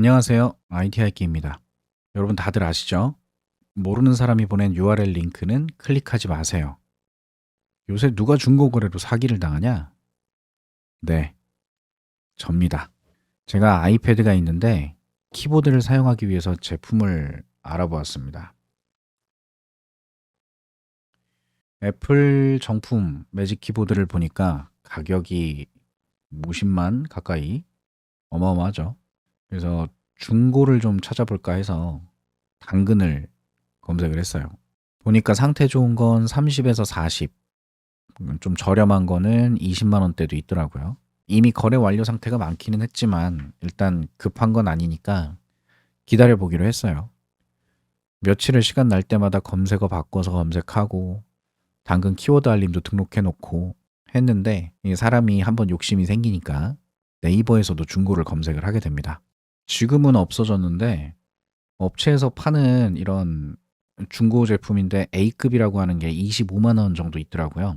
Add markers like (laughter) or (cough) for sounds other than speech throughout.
안녕하세요. IT 할기입니다. 여러분 다들 아시죠? 모르는 사람이 보낸 URL 링크는 클릭하지 마세요. 요새 누가 중고거래로 사기를 당하냐? 네. 접니다. 제가 아이패드가 있는데 키보드를 사용하기 위해서 제품을 알아보았습니다. 애플 정품 매직 키보드를 보니까 가격이 50만 가까이 어마어마하죠. 그래서 중고를 좀 찾아볼까 해서 당근을 검색을 했어요. 보니까 상태 좋은 건 30에서 40, 음, 좀 저렴한 거는 20만 원대도 있더라고요. 이미 거래 완료 상태가 많기는 했지만 일단 급한 건 아니니까 기다려 보기로 했어요. 며칠을 시간 날 때마다 검색어 바꿔서 검색하고 당근 키워드 알림도 등록해 놓고 했는데 이 사람이 한번 욕심이 생기니까 네이버에서도 중고를 검색을 하게 됩니다. 지금은 없어졌는데 업체에서 파는 이런 중고 제품인데 A급이라고 하는 게 25만 원 정도 있더라고요.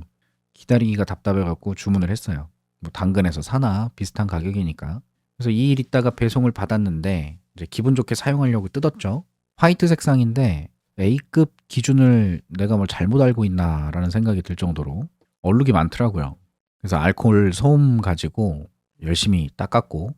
기다리기가 답답해 갖고 주문을 했어요. 뭐 당근에서 사나 비슷한 가격이니까. 그래서 2일 있다가 배송을 받았는데 이제 기분 좋게 사용하려고 뜯었죠. 화이트 색상인데 A급 기준을 내가 뭘 잘못 알고 있나라는 생각이 들 정도로 얼룩이 많더라고요. 그래서 알코올 소음 가지고 열심히 닦았고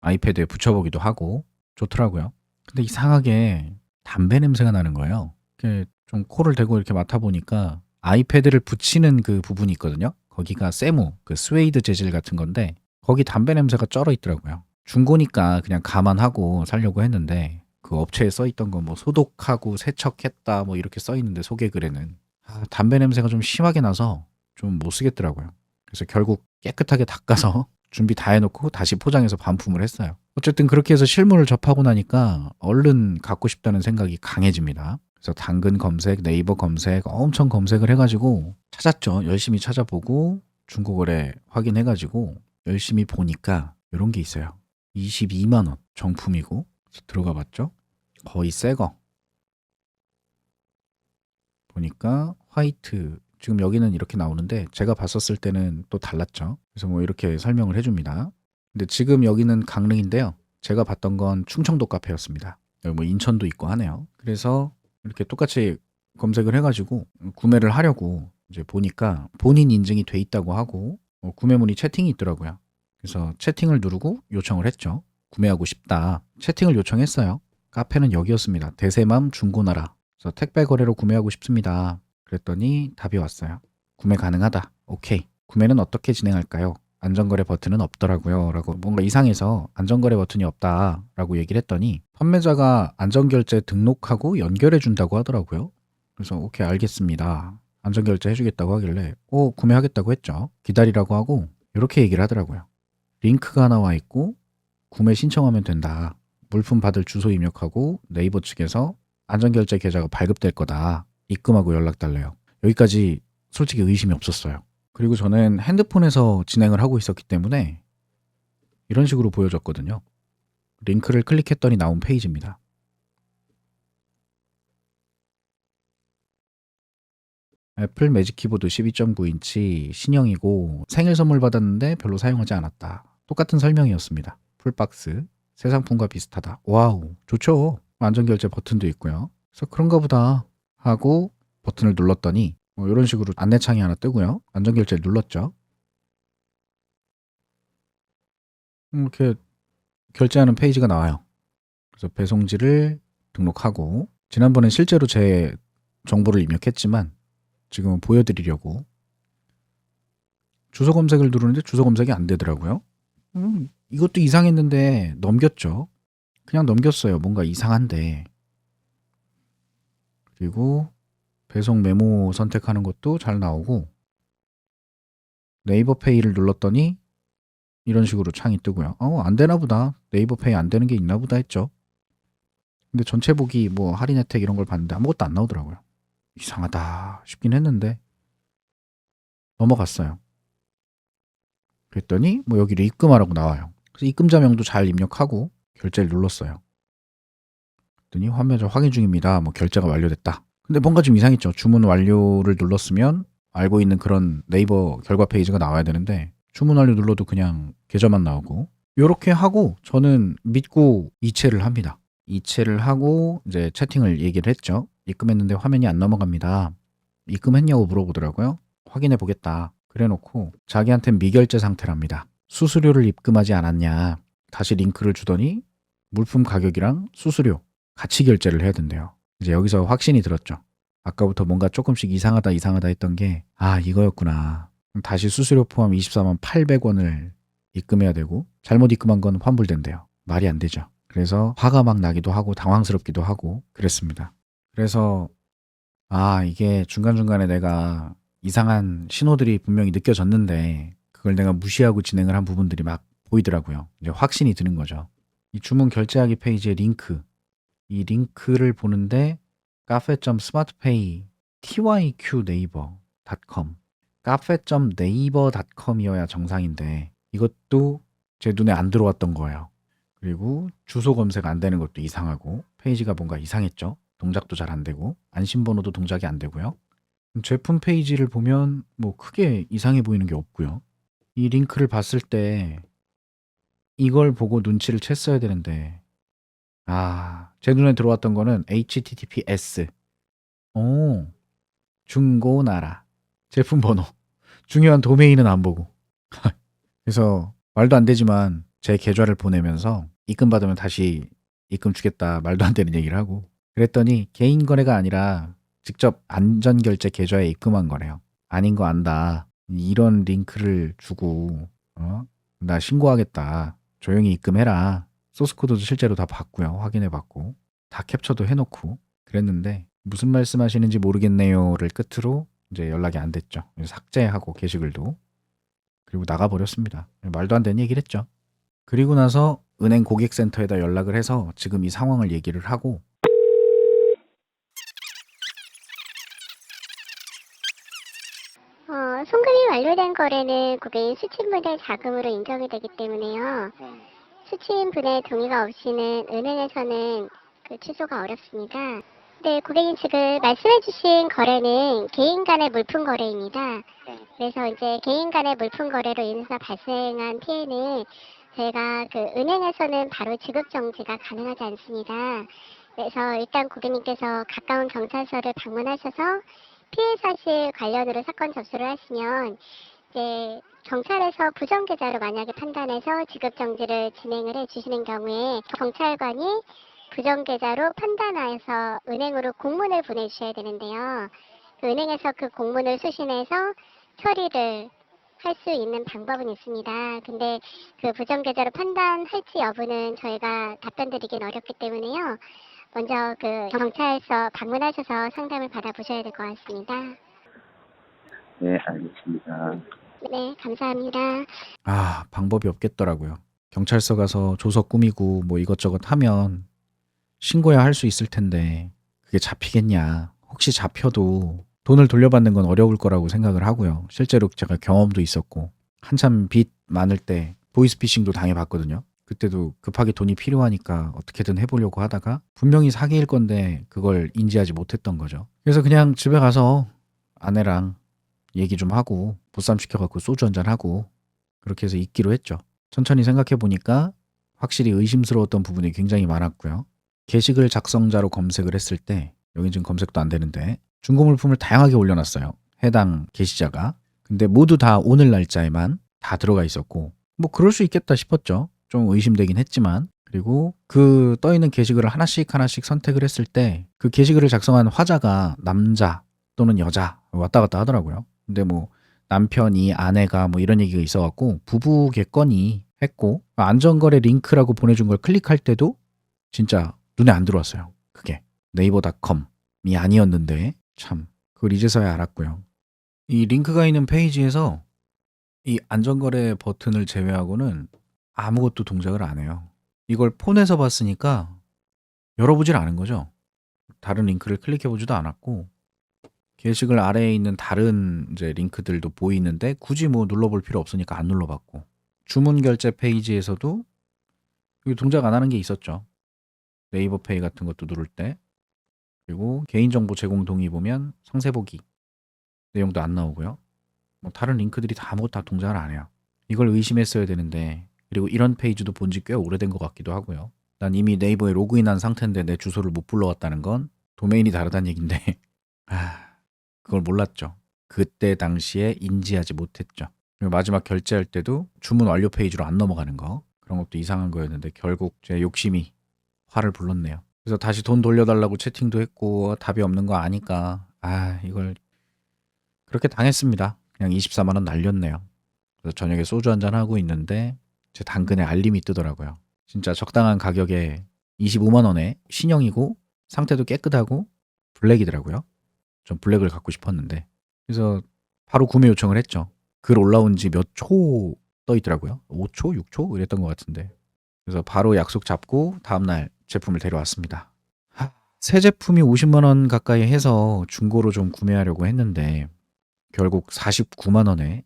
아이패드에 붙여보기도 하고 좋더라고요. 근데 이상하게 담배 냄새가 나는 거예요. 이렇게 좀 코를 대고 이렇게 맡아보니까 아이패드를 붙이는 그 부분이 있거든요. 거기가 세무, 그 스웨이드 재질 같은 건데 거기 담배 냄새가 쩔어 있더라고요. 중고니까 그냥 감안하고 살려고 했는데 그 업체에 써 있던 거 뭐 소독하고 세척했다 뭐 이렇게 써 있는데 소개 글에는 아, 담배 냄새가 좀 심하게 나서 좀 못 쓰겠더라고요. 그래서 결국 깨끗하게 닦아서 준비 다 해놓고 다시 포장해서 반품을 했어요. 어쨌든 그렇게 해서 실물을 접하고 나니까 얼른 갖고 싶다는 생각이 강해집니다. 그래서 당근 검색, 네이버 검색 엄청 검색을 해가지고 찾았죠. 열심히 찾아보고 중고거래 확인해가지고 열심히 보니까 이런 게 있어요. 22만 원 정품이고 들어가 봤죠. 거의 새 거. 보니까 화이트 지금 여기는 이렇게 나오는데 제가 봤었을 때는 또 달랐죠. 그래서 뭐 이렇게 설명을 해줍니다. 근데 지금 여기는 강릉인데요. 제가 봤던 건 충청도 카페였습니다. 여기 뭐 인천도 있고 하네요. 그래서 이렇게 똑같이 검색을 해가지고 구매를 하려고 이제 보니까 본인 인증이 돼 있다고 하고 어, 구매문의 채팅이 있더라고요. 그래서 채팅을 누르고 요청을 했죠. 구매하고 싶다. 채팅을 요청했어요. 카페는 여기였습니다. 대세맘 중고나라. 그래서 택배 거래로 구매하고 싶습니다. 그랬더니 답이 왔어요. 구매 가능하다. 오케이. 구매는 어떻게 진행할까요? 안전거래 버튼은 없더라고요. 라고 뭔가 이상해서 안전거래 버튼이 없다. 라고 얘기를 했더니 판매자가 안전결제 등록하고 연결해 준다고 하더라고요. 그래서 오케이 알겠습니다. 안전결제 해주겠다고 하길래 오 구매하겠다고 했죠. 기다리라고 하고 이렇게 얘기를 하더라고요. 링크가 나와 있고 구매 신청하면 된다. 물품 받을 주소 입력하고 네이버 측에서 안전결제 계좌가 발급될 거다. 입금하고 연락 달래요. 여기까지 솔직히 의심이 없었어요. 그리고 저는 핸드폰에서 진행을 하고 있었기 때문에 이런 식으로 보여졌거든요. 링크를 클릭했더니 나온 페이지입니다. 애플 매직 키보드 12.9인치 신형이고 생일 선물 받았는데 별로 사용하지 않았다. 똑같은 설명이었습니다. 풀박스, 새 상품과 비슷하다. 와우, 좋죠. 안전결제 버튼도 있고요. 그래서 그런가 보다 하고 버튼을 눌렀더니 뭐 이런 식으로 안내창이 하나 뜨고요. 안전결제를 눌렀죠. 이렇게 결제하는 페이지가 나와요. 그래서 배송지를 등록하고 지난번엔 실제로 제 정보를 입력했지만 지금은 보여드리려고 주소 검색을 누르는데 주소 검색이 안 되더라고요. 음, 이것도 이상했는데 넘겼죠. 그냥 넘겼어요. 뭔가 이상한데. 그리고 배송 메모 선택하는 것도 잘 나오고 네이버 페이를 눌렀더니 이런 식으로 창이 뜨고요. 어, 안 되나 보다. 네이버 페이 안 되는 게 있나 보다 했죠. 근데 전체 보기 뭐 할인 혜택 이런 걸 봤는데 아무것도 안 나오더라고요. 이상하다 싶긴 했는데 넘어갔어요. 그랬더니 뭐 여기를 입금하라고 나와요. 그래서 입금자명도 잘 입력하고 결제를 눌렀어요. 그랬더니 화면을 확인 중입니다. 뭐 결제가 완료됐다. 근데 뭔가 좀 이상했죠. 주문 완료를 눌렀으면 알고 있는 그런 네이버 결과 페이지가 나와야 되는데 주문 완료 눌러도 그냥 계좌만 나오고 요렇게 하고 저는 믿고 이체를 합니다. 이체를 하고 이제 채팅을 얘기를 했죠. 입금했는데 화면이 안 넘어갑니다. 입금했냐고 물어보더라고요. 확인해 보겠다. 그래 놓고 자기한텐 미결제 상태랍니다. 수수료를 입금하지 않았냐. 다시 링크를 주더니 물품 가격이랑 수수료 같이 결제를 해야 된대요. 이제 여기서 확신이 들었죠. 아까부터 뭔가 조금씩 이상하다 이상하다 했던 게 아 이거였구나. 다시 수수료 포함 24만 800원을 입금해야 되고 잘못 입금한 건 환불된대요. 말이 안 되죠. 그래서 화가 막 나기도 하고 당황스럽기도 하고 그랬습니다. 그래서 아 이게 중간중간에 내가 이상한 신호들이 분명히 느껴졌는데 그걸 내가 무시하고 진행을 한 부분들이 막 보이더라고요. 이제 확신이 드는 거죠. 이 주문 결제하기 페이지의 링크 이 링크를 보는데 카페.스마트페이 tyq 네이버.com 카페.네이버.com이어야 정상인데 이것도 제 눈에 안 들어왔던 거예요. 그리고 주소 검색 안 되는 것도 이상하고 페이지가 뭔가 이상했죠. 동작도 잘 안 되고 안심번호도 동작이 안 되고요. 제품 페이지를 보면 뭐 크게 이상해 보이는 게 없고요. 이 링크를 봤을 때 이걸 보고 눈치를 챘어야 되는데 아, 제 눈에 들어왔던 거는 HTTPS. 오, 중고나라. 제품 번호. 중요한 도메인은 안 보고. (laughs) 그래서 말도 안 되지만 제 계좌를 보내면서 입금 받으면 다시 입금 주겠다 말도 안 되는 얘기를 하고 그랬더니 개인 거래가 아니라 직접 안전결제 계좌에 입금한 거래요. 아닌 거 안다. 이런 링크를 주고 어? 나 신고하겠다. 조용히 입금해라. 소스 코드도 실제로 다 봤고요. 확인해 봤고 다 캡처도 해놓고 그랬는데 무슨 말씀하시는지 모르겠네요를 끝으로 이제 연락이 안 됐죠. 삭제하고 게시글도 그리고 나가 버렸습니다. 말도 안 되는 얘기를 했죠. 그리고 나서 은행 고객센터에다 연락을 해서 지금 이 상황을 얘기를 하고 어, 송금이 완료된 거래는 고객인 수취분의 자금으로 인정이 되기 때문에요. 수취인 분의 동의가 없이는 은행에서는 그 취소가 어렵습니다. 네, 고객님 지금 말씀해주신 거래는 개인 간의 물품 거래입니다. 그래서 이제 개인 간의 물품 거래로 인해서 발생한 피해는 저희가 그 은행에서는 바로 지급 정지가 가능하지 않습니다. 그래서 일단 고객님께서 가까운 경찰서를 방문하셔서 피해 사실 관련으로 사건 접수를 하시면 이제 경찰에서 부정 계좌로 만약에 판단해서 지급 정지를 진행을 해 주시는 경우에 경찰관이 부정 계좌로 판단하여서 은행으로 공문을 보내주셔야 되는데요. 그 은행에서 그 공문을 수신해서 처리를 할 수 있는 방법은 있습니다. 근데 그 부정 계좌로 판단할지 여부는 저희가 답변 드리긴 어렵기 때문에요. 먼저 그 경찰서 방문하셔서 상담을 받아보셔야 될 것 같습니다. 네, 알겠습니다. 네, 감사합니다. 아 방법이 없겠더라고요. 경찰서 가서 조서 꾸미고 뭐 이것저것 하면 신고야 할 수 있을 텐데 그게 잡히겠냐. 혹시 잡혀도 돈을 돌려받는 건 어려울 거라고 생각을 하고요. 실제로 제가 경험도 있었고 한참 빚 많을 때 보이스피싱도 당해봤거든요. 그때도 급하게 돈이 필요하니까 어떻게든 해보려고 하다가 분명히 사기일 건데 그걸 인지하지 못했던 거죠. 그래서 그냥 집에 가서 아내랑 얘기 좀 하고 보쌈 시켜갖고 소주 한잔 하고 그렇게 해서 잊기로 했죠. 천천히 생각해 보니까 확실히 의심스러웠던 부분이 굉장히 많았고요. 게시글 작성자로 검색을 했을 때 여기 지금 검색도 안 되는데 중고 물품을 다양하게 올려놨어요. 해당 게시자가. 근데 모두 다 오늘 날짜에만 다 들어가 있었고 뭐 그럴 수 있겠다 싶었죠. 좀 의심되긴 했지만 그리고 그 떠있는 게시글을 하나씩 하나씩 선택을 했을 때 그 게시글을 작성한 화자가 남자 또는 여자 왔다 갔다 하더라고요. 근데 뭐 남편이 아내가 뭐 이런 얘기가 있어갖고 부부겠거니 했고 안전거래 링크라고 보내준 걸 클릭할 때도 진짜 눈에 안 들어왔어요. 그게 네이버닷컴이 아니었는데 참 그걸 이제서야 알았고요. 이 링크가 있는 페이지에서 이 안전거래 버튼을 제외하고는 아무것도 동작을 안 해요. 이걸 폰에서 봤으니까 열어보질 않은 거죠. 다른 링크를 클릭해보지도 않았고 게시글 아래에 있는 다른 이제 링크들도 보이는데 굳이 뭐 눌러볼 필요 없으니까 안 눌러봤고 주문 결제 페이지에서도 여기 동작 안 하는 게 있었죠. 네이버 페이 같은 것도 누를 때 그리고 개인정보 제공 동의 보면 상세 보기 내용도 안 나오고요. 뭐 다른 링크들이 다 아무것도 다 동작을 안 해요. 이걸 의심했어야 되는데 그리고 이런 페이지도 본 지 꽤 오래된 것 같기도 하고요. 난 이미 네이버에 로그인한 상태인데 내 주소를 못 불러왔다는 건 도메인이 다르다는 얘긴데 (laughs) 아 그걸 몰랐죠. 그때 당시에 인지하지 못했죠. 그리고 마지막 결제할 때도 주문 완료 페이지로 안 넘어가는 거 그런 것도 이상한 거였는데 결국 제 욕심이 화를 불렀네요. 그래서 다시 돈 돌려달라고 채팅도 했고 답이 없는 거 아니까 아 이걸 그렇게 당했습니다. 그냥 24만 원 날렸네요. 그래서 저녁에 소주 한 잔 하고 있는데 제 당근에 알림이 뜨더라고요. 진짜 적당한 가격에 25만 원에 신형이고 상태도 깨끗하고 블랙이더라고요. 전 블랙을 갖고 싶었는데 그래서 바로 구매 요청을 했죠. 글 올라온 지 몇 초 떠 있더라고요. 5초, 6초 이랬던 것 같은데. 그래서 바로 약속 잡고 다음날 제품을 데려왔습니다. 하, 새 제품이 50만 원 가까이 해서 중고로 좀 구매하려고 했는데 결국 49만 원에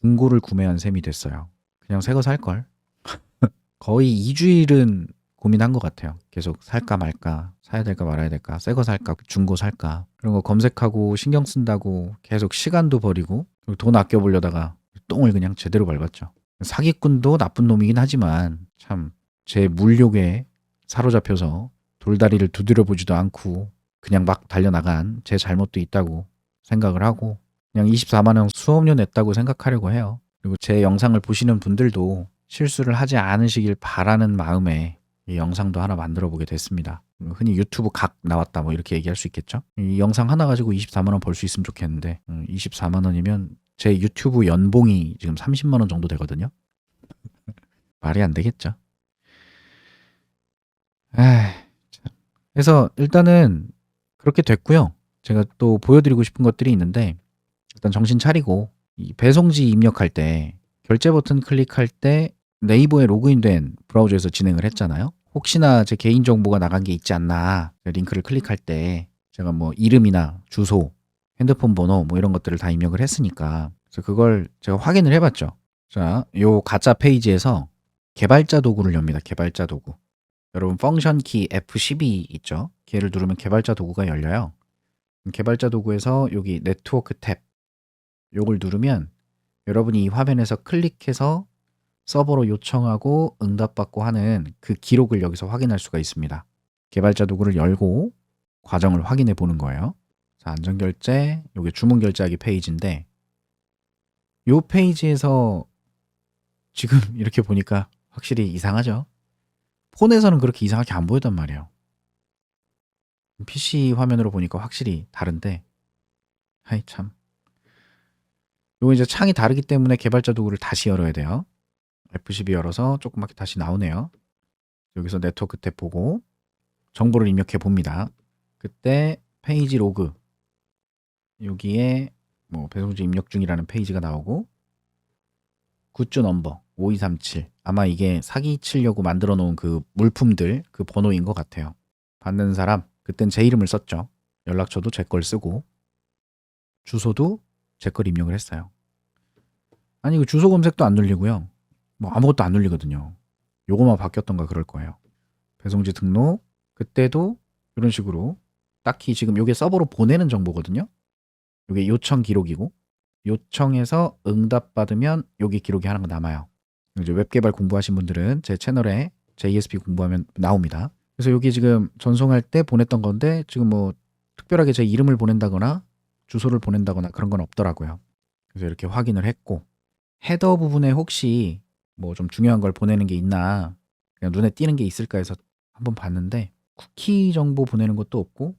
중고를 구매한 셈이 됐어요. 그냥 새 거 살 걸. (laughs) 거의 2주일은 고민한 것 같아요. 계속 살까 말까, 사야 될까 말아야 될까, 새 거 살까, 중고 살까 그런 거 검색하고 신경 쓴다고 계속 시간도 버리고 그리고 돈 아껴 보려다가 똥을 그냥 제대로 밟았죠. 사기꾼도 나쁜 놈이긴 하지만 참 제 물욕에 사로잡혀서 돌다리를 두드려 보지도 않고 그냥 막 달려나간 제 잘못도 있다고 생각을 하고 그냥 24만 원 수업료 냈다고 생각하려고 해요. 그리고 제 영상을 보시는 분들도 실수를 하지 않으시길 바라는 마음에 이 영상도 하나 만들어 보게 됐습니다. 흔히 유튜브 각 나왔다 뭐 이렇게 얘기할 수 있겠죠? 이 영상 하나 가지고 24만 원 벌 수 있으면 좋겠는데 음, 24만 원이면 제 유튜브 연봉이 지금 30만 원 정도 되거든요. (laughs) 말이 안 되겠죠? 에이, 참. 그래서 일단은 그렇게 됐고요. 제가 또 보여드리고 싶은 것들이 있는데 일단 정신 차리고 이 배송지 입력할 때 결제 버튼 클릭할 때 네이버에 로그인된 브라우저에서 진행을 했잖아요. 혹시나 제 개인 정보가 나간 게 있지 않나 링크를 클릭할 때 제가 뭐 이름이나 주소, 핸드폰 번호 뭐 이런 것들을 다 입력을 했으니까 그래서 그걸 제가 확인을 해봤죠. 자, 요 가짜 페이지에서 개발자 도구를 엽니다. 개발자 도구. 여러분 펑션 키 F12 있죠? 걔를 누르면 개발자 도구가 열려요. 개발자 도구에서 여기 네트워크 탭 요걸 누르면 여러분이 이 화면에서 클릭해서 서버로 요청하고 응답받고 하는 그 기록을 여기서 확인할 수가 있습니다. 개발자 도구를 열고 과정을 확인해 보는 거예요. 자, 안전결제, 요게 주문 결제하기 페이지인데 요 페이지에서 지금 (laughs) 이렇게 보니까 확실히 이상하죠? 폰에서는 그렇게 이상하게 안 보였단 말이에요. PC 화면으로 보니까 확실히 다른데 하이 참 요거 이제 창이 다르기 때문에 개발자 도구를 다시 열어야 돼요. F12 열어서 조그맣게 다시 나오네요. 여기서 네트워크 탭 보고 정보를 입력해 봅니다. 그때 페이지 로그 여기에 뭐 배송지 입력 중이라는 페이지가 나오고 굿즈 넘버 5237 아마 이게 사기 치려고 만들어 놓은 그 물품들 그 번호인 것 같아요. 받는 사람 그땐 제 이름을 썼죠. 연락처도 제 걸 쓰고 주소도 제 걸 입력을 했어요. 아니 그 주소 검색도 안 눌리고요. 뭐 아무것도 안 눌리거든요. 요거만 바뀌었던가 그럴 거예요. 배송지 등록 그때도 이런 식으로 딱히 지금 요게 서버로 보내는 정보거든요. 요게 요청 기록이고 요청해서 응답 받으면 여기 기록이 하나 남아요. 이제 웹 개발 공부하신 분들은 제 채널에 JSP 공부하면 나옵니다. 그래서 여기 지금 전송할 때 보냈던 건데 지금 뭐 특별하게 제 이름을 보낸다거나 주소를 보낸다거나 그런 건 없더라고요. 그래서 이렇게 확인을 했고 헤더 부분에 혹시 뭐 좀 중요한 걸 보내는 게 있나 그냥 눈에 띄는 게 있을까 해서 한번 봤는데 쿠키 정보 보내는 것도 없고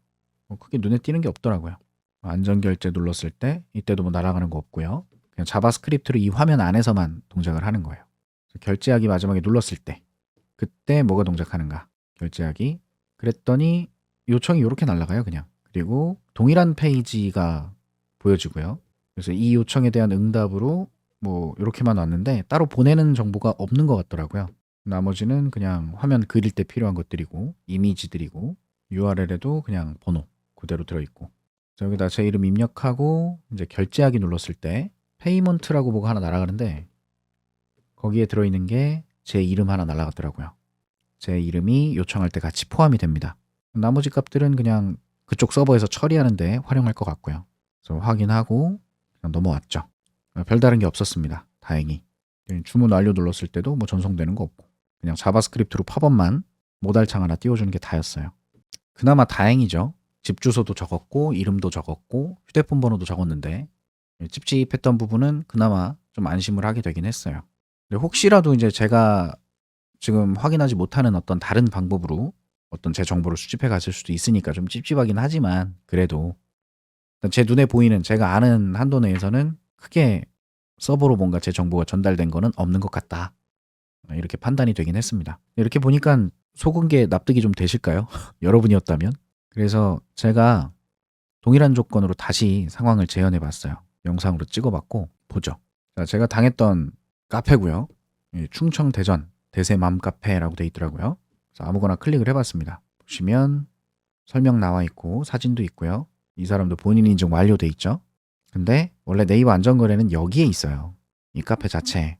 뭐 크게 눈에 띄는 게 없더라고요. 안전결제 눌렀을 때 이때도 뭐 날아가는 거 없고요. 그냥 자바스크립트로 이 화면 안에서만 동작을 하는 거예요. 결제하기 마지막에 눌렀을 때 그때 뭐가 동작하는가 결제하기 그랬더니 요청이 이렇게 날아가요 그냥 그리고 동일한 페이지가 보여지고요. 그래서 이 요청에 대한 응답으로 뭐 이렇게만 왔는데 따로 보내는 정보가 없는 것 같더라고요. 나머지는 그냥 화면 그릴 때 필요한 것들이고 이미지들이고 URL에도 그냥 번호 그대로 들어있고 자, 여기다 제 이름 입력하고 이제 결제하기 눌렀을 때 페이먼트라고 뭐가 하나 날아가는데 거기에 들어있는 게 제 이름 하나 날아갔더라고요. 제 이름이 요청할 때 같이 포함이 됩니다. 나머지 값들은 그냥 그쪽 서버에서 처리하는데 활용할 것 같고요. 그래서 확인하고 그냥 넘어왔죠. 별다른 게 없었습니다. 다행히. 네, 주문 완료 눌렀을 때도 뭐 전송되는 거 없고 그냥 자바스크립트로 팝업만 모달창 하나 띄워주는 게 다였어요. 그나마 다행이죠. 집 주소도 적었고 이름도 적었고 휴대폰 번호도 적었는데 찝찝했던 부분은 그나마 좀 안심을 하게 되긴 했어요. 근데 혹시라도 이제 제가 지금 확인하지 못하는 어떤 다른 방법으로 어떤 제 정보를 수집해 갔을 수도 있으니까 좀 찝찝하긴 하지만 그래도 제 눈에 보이는 제가 아는 한도 내에서는 크게 서버로 뭔가 제 정보가 전달된 거는 없는 것 같다. 이렇게 판단이 되긴 했습니다. 이렇게 보니까 속은 게 납득이 좀 되실까요? (laughs) 여러분이었다면? 그래서 제가 동일한 조건으로 다시 상황을 재현해 봤어요. 영상으로 찍어 봤고 보죠. 자, 제가 당했던 카페고요. 예, 충청 대전 대세맘 카페라고 돼 있더라고요. 그래서 아무거나 클릭을 해 봤습니다. 보시면 설명 나와 있고 사진도 있고요. 이 사람도 본인 인증 완료돼 있죠. 근데 원래 네이버 안전거래는 여기에 있어요. 이 카페 자체에.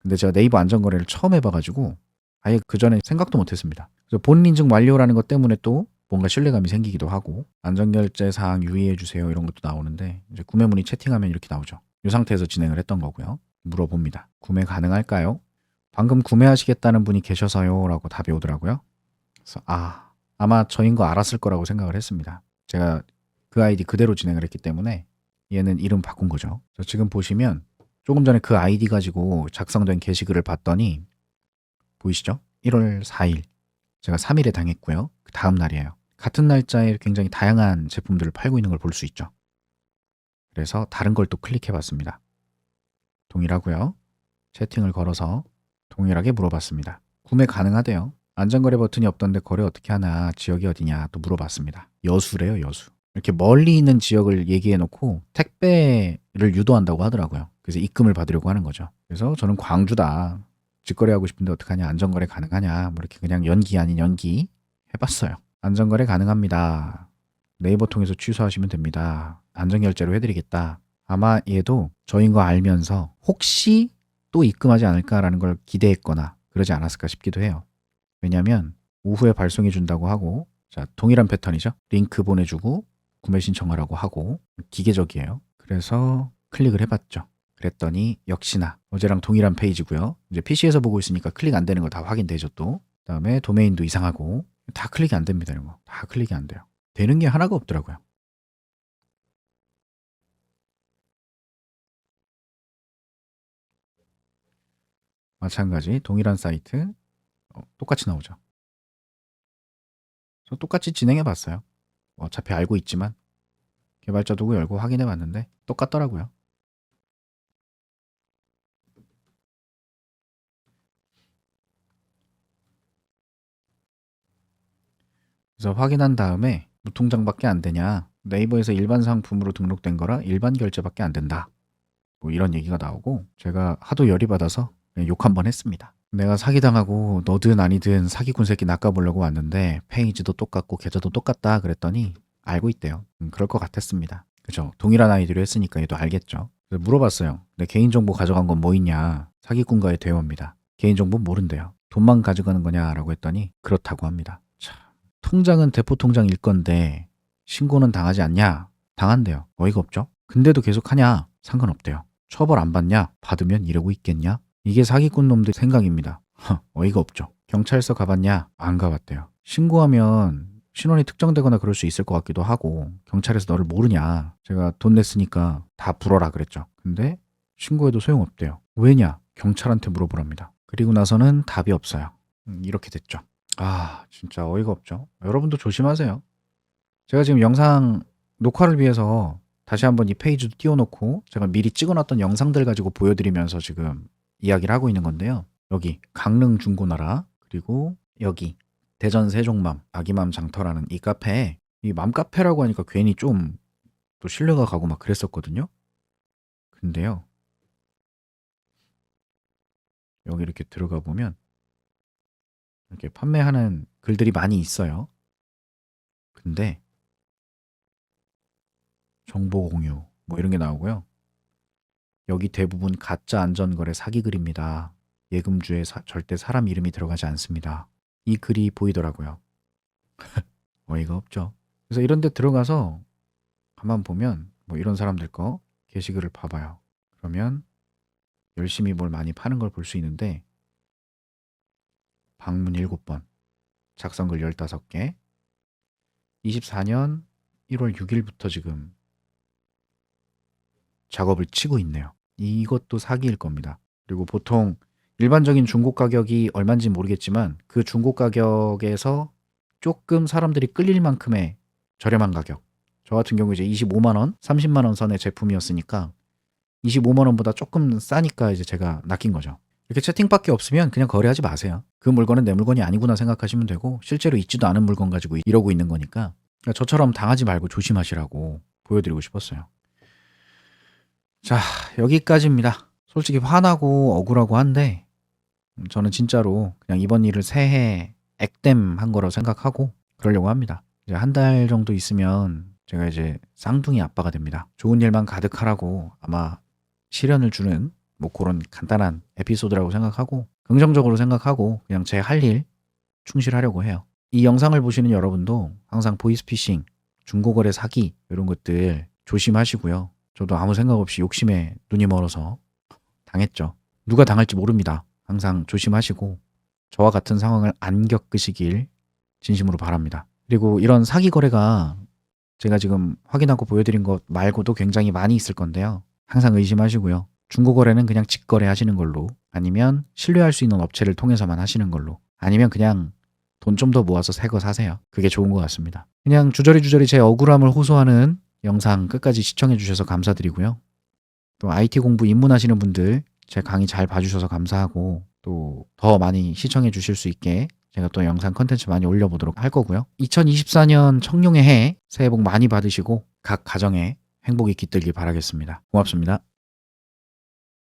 근데 제가 네이버 안전거래를 처음 해봐가지고 아예 그 전에 생각도 못했습니다. 그래서 본인 인증 완료라는 것 때문에 또 뭔가 신뢰감이 생기기도 하고 안전결제 사항 유의해 주세요 이런 것도 나오는데 이제 구매 문의 채팅하면 이렇게 나오죠. 이 상태에서 진행을 했던 거고요. 물어봅니다. 구매 가능할까요? 방금 구매하시겠다는 분이 계셔서요 라고 답이 오더라고요. 그래서 아 아마 저인 거 알았을 거라고 생각을 했습니다. 제가 그 아이디 그대로 진행을 했기 때문에 얘는 이름 바꾼 거죠. 저 지금 보시면 조금 전에 그 아이디 가지고 작성된 게시글을 봤더니 보이시죠? 1월 4일 제가 3일에 당했고요. 그 다음 날이에요. 같은 날짜에 굉장히 다양한 제품들을 팔고 있는 걸 볼 수 있죠. 그래서 다른 걸 또 클릭해 봤습니다. 동일하고요. 채팅을 걸어서 동일하게 물어봤습니다. 구매 가능하대요. 안전거래 버튼이 없던데 거래 어떻게 하나 지역이 어디냐 또 물어봤습니다. 여수래요 여수. 이렇게 멀리 있는 지역을 얘기해 놓고 택배를 유도한다고 하더라고요. 그래서 입금을 받으려고 하는 거죠. 그래서 저는 광주다. 직거래하고 싶은데 어떡하냐 안전거래 가능하냐 뭐 이렇게 그냥 연기 아닌 연기 해봤어요. 안전거래 가능합니다. 네이버 통해서 취소하시면 됩니다. 안전결제로 해드리겠다. 아마 얘도 저인 거 알면서 혹시 또 입금하지 않을까라는 걸 기대했거나 그러지 않았을까 싶기도 해요. 왜냐면 오후에 발송해 준다고 하고 자 동일한 패턴이죠. 링크 보내주고 구매 신청하라고 하고 기계적이에요. 그래서 클릭을 해봤죠. 그랬더니 역시나 어제랑 동일한 페이지고요. 이제 PC에서 보고 있으니까 클릭 안 되는 거 다 확인되죠 또. 그다음에 도메인도 이상하고 다 클릭이 안 됩니다. 이런 거. 다 클릭이 안 돼요. 되는 게 하나가 없더라고요. 마찬가지 동일한 사이트 어, 똑같이 나오죠. 저 똑같이 진행해 봤어요. 어차피 알고 있지만 개발자 도구 열고 확인해 봤는데 똑같더라고요. 그래서 확인한 다음에 무통장밖에 안 되냐? 네이버에서 일반 상품으로 등록된 거라 일반 결제밖에 안 된다. 뭐 이런 얘기가 나오고 제가 하도 열이 받아서 욕 한번 했습니다. 내가 사기당하고 너든 아니든 사기꾼 새끼 낚아보려고 왔는데 페이지도 똑같고 계좌도 똑같다 그랬더니 알고 있대요. 음, 그럴 것 같았습니다. 그죠? 동일한 아이디로 했으니까 얘도 알겠죠. 그래서 물어봤어요. 내 개인정보 가져간 건 뭐 있냐? 사기꾼과의 대화입니다. 개인정보 모른대요. 돈만 가져가는 거냐라고 했더니 그렇다고 합니다. 참, 통장은 대포 통장일 건데 신고는 당하지 않냐? 당한대요. 어이가 없죠? 근데도 계속 하냐? 상관없대요. 처벌 안 받냐? 받으면 이러고 있겠냐? 이게 사기꾼 놈들 생각입니다. 허, 어이가 없죠. 경찰서 가봤냐? 안 가봤대요. 신고하면 신원이 특정되거나 그럴 수 있을 것 같기도 하고 경찰에서 너를 모르냐? 제가 돈 냈으니까 다 불어라 그랬죠. 근데 신고해도 소용없대요. 왜냐? 경찰한테 물어보랍니다. 그리고 나서는 답이 없어요. 음, 이렇게 됐죠. 아, 진짜 어이가 없죠. 여러분도 조심하세요. 제가 지금 영상 녹화를 위해서 다시 한번 이 페이지도 띄워놓고 제가 미리 찍어놨던 영상들 가지고 보여드리면서 지금 이야기를 하고 있는 건데요. 여기 강릉 중고나라 그리고 여기 대전 세종맘 아기맘 장터라는 이 카페에 이 맘카페라고 하니까 괜히 좀 또 신뢰가 가고 막 그랬었거든요. 근데요. 여기 이렇게 들어가 보면 이렇게 판매하는 글들이 많이 있어요. 근데 정보 공유 뭐 이런 게 나오고요. 여기 대부분 가짜 안전거래 사기 글입니다. 예금주에 사- 절대 사람 이름이 들어가지 않습니다. 이 글이 보이더라고요. (laughs) 어이가 없죠. 그래서 이런 데 들어가서 가만 보면 뭐 이런 사람들 거 게시글을 봐봐요. 그러면 열심히 뭘 많이 파는 걸 볼 수 있는데 방문 7번, 작성글 15개, 24년 1월 6일부터 지금 작업을 치고 있네요. 이것도 사기일 겁니다. 그리고 보통 일반적인 중고 가격이 얼마인지 모르겠지만 그 중고 가격에서 조금 사람들이 끌릴 만큼의 저렴한 가격. 저 같은 경우 이제 25만 원, 30만 원 선의 제품이었으니까 25만 원보다 조금 싸니까 이제 제가 낚인 거죠. 이렇게 채팅밖에 없으면 그냥 거래하지 마세요. 그 물건은 내 물건이 아니구나 생각하시면 되고 실제로 있지도 않은 물건 가지고 이러고 있는 거니까 그러니까 저처럼 당하지 말고 조심하시라고 보여드리고 싶었어요. 자 여기까지입니다. 솔직히 화나고 억울하고 한데 음, 저는 진짜로 그냥 이번 일을 새해 액땜 한 거라고 생각하고 그러려고 합니다. 이제 한 달 정도 있으면 제가 이제 쌍둥이 아빠가 됩니다. 좋은 일만 가득하라고 아마 시련을 주는 뭐 그런 간단한 에피소드라고 생각하고 긍정적으로 생각하고 그냥 제 할 일 충실하려고 해요. 이 영상을 보시는 여러분도 항상 보이스피싱, 중고거래 사기 이런 것들 조심하시고요. 저도 아무 생각 없이 욕심에 눈이 멀어서 당했죠. 누가 당할지 모릅니다. 항상 조심하시고 저와 같은 상황을 안 겪으시길 진심으로 바랍니다. 그리고 이런 사기 거래가 제가 지금 확인하고 보여드린 것 말고도 굉장히 많이 있을 건데요. 항상 의심하시고요. 중고거래는 그냥 직거래 하시는 걸로 아니면 신뢰할 수 있는 업체를 통해서만 하시는 걸로 아니면 그냥 돈 좀 더 모아서 새 거 사세요. 그게 좋은 것 같습니다. 그냥 주저리 주저리 제 억울함을 호소하는 영상 끝까지 시청해 주셔서 감사드리고요. 또 IT 공부 입문하시는 분들 제 강의 잘 봐주셔서 감사하고 또 더 많이 시청해 주실 수 있게 제가 또 영상 컨텐츠 많이 올려보도록 할 거고요. 2024년 청룡의 해 새해 복 많이 받으시고 각 가정에 행복이 깃들길 바라겠습니다. 고맙습니다.